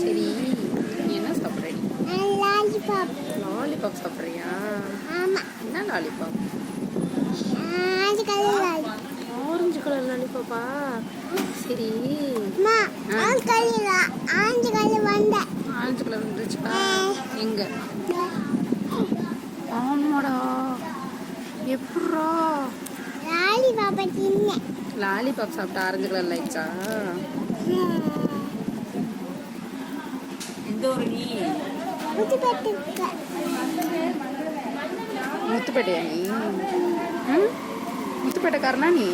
சரி. நீ என்ன சாப்பிட்ற? லாலிபாப். லாலிபாப் சாப்பிட்றியா? ஆமா. என்ன லாலிபாப்? ஆரஞ்சு கலர் லாலிபாப்பா? சரி. அம்மா ஆஞ்சு கலர் வந்த ஆரஞ்சு கலர் வந்துருச்சா எங்க? ஆமாடா. தின்ன லாலிபாப் சாப்பிட்டு ஆரஞ்சு கலர் லைட்ஸா பெற்றுக்க முத்துப்பேட்டையா நீ? முத்துப்பேட்டைக்காரனா நீ?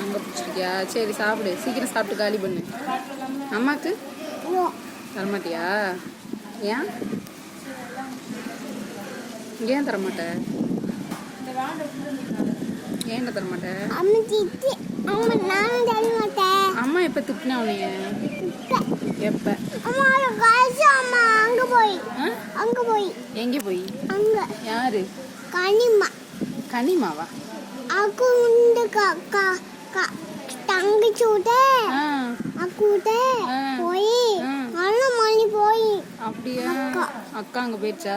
அங்கே பிடிச்சிருக்கியா சரி சாப்பிடு. சீக்கிரம் சாப்பிட்டு காலி பண்ணு. அம்மாக்கு? தரமாட்டியா? ஏன்? ஏன் தரமாட்ட? ஏன்டா தரமாட்ட? அம்மா அம்மா நானும் தர மாட்டேன் அம்மா எப்போ திட்டினா உன்னைய? எப்போ? அம்மா அங்க போய். அங்க போய். எங்கே போய்? அங்க. யாரு? கனிமா. கனிமாவா? அக்குண்டு கக்கா கா தங்கச்சி விட்ட ஆ. போய். நல்ல மணி போய். அப்படியா? அக்கா. அக்கா அங்கே போயிடுச்சா.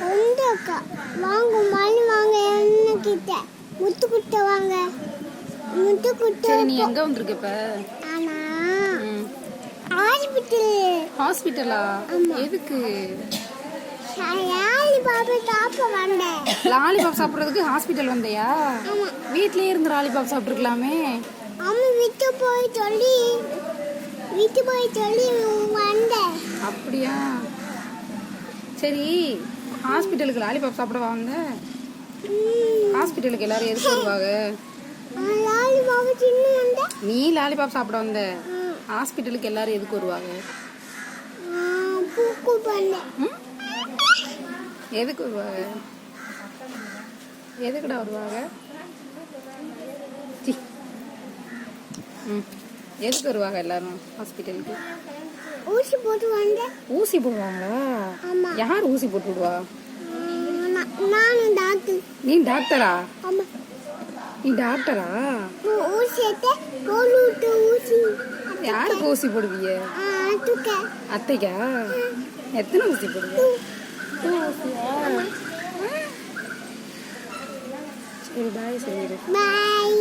கொண்டு அக்கா. வாங்க மணி வாங்க என்ன கிட்ட. முத்து குட்ட வாங்க. சரி நீ எங்கே வந்திருக்க இப்போ? ஹாஸ்பிட்டல். ஹாஸ்பிட்டலா. எதுக்கு? லாலிபாப் சாப்பிட்றதுக்கு ஹாஸ்பிட்டல் வந்தியா? வீட்லயே இருந்து லாலிபாப் சாப்பிட்ருக்கலாமே அம்மா விட்டு போய் சொல்லி விட்டு போய் சொல்லி வந்தேன். அப்படியா? சரி ஹாஸ்பிட்டலுக்கு லாலிபாப் சாப்பிட வாங்க ஹாஸ்பிட்டலுக்கு எல்லாரும் எதுக்கு வருவாங்க? நீ லாலிபாப் சாப்பிட வந்த? ஹாஸ்பிட்டலுக்கு எல்லாரும் எதுக்கு வருவாங்க? எதுக்கு வருவாங்க? எதுக்குடா வருவாங்க. ம். எதுக்கு வருவாங்க எல்லாரும் ஹாஸ்பிட்டலுக்கு? ஊசி போட்டு வந்தேன் ஊசி போடுவாங்களா? ஆமா. யார் ஊசி போட்டு விடுவா? நான்- டாக்டர். நீ டாக்டரா? ஆமா. நீ டாக்டரா? யாருக்கு ஊசி. போடுவீங்க அத்தைக்கா. எத்தனை ஊசி போடுவீங்க சரி பாய் சொல்லிடு பாய்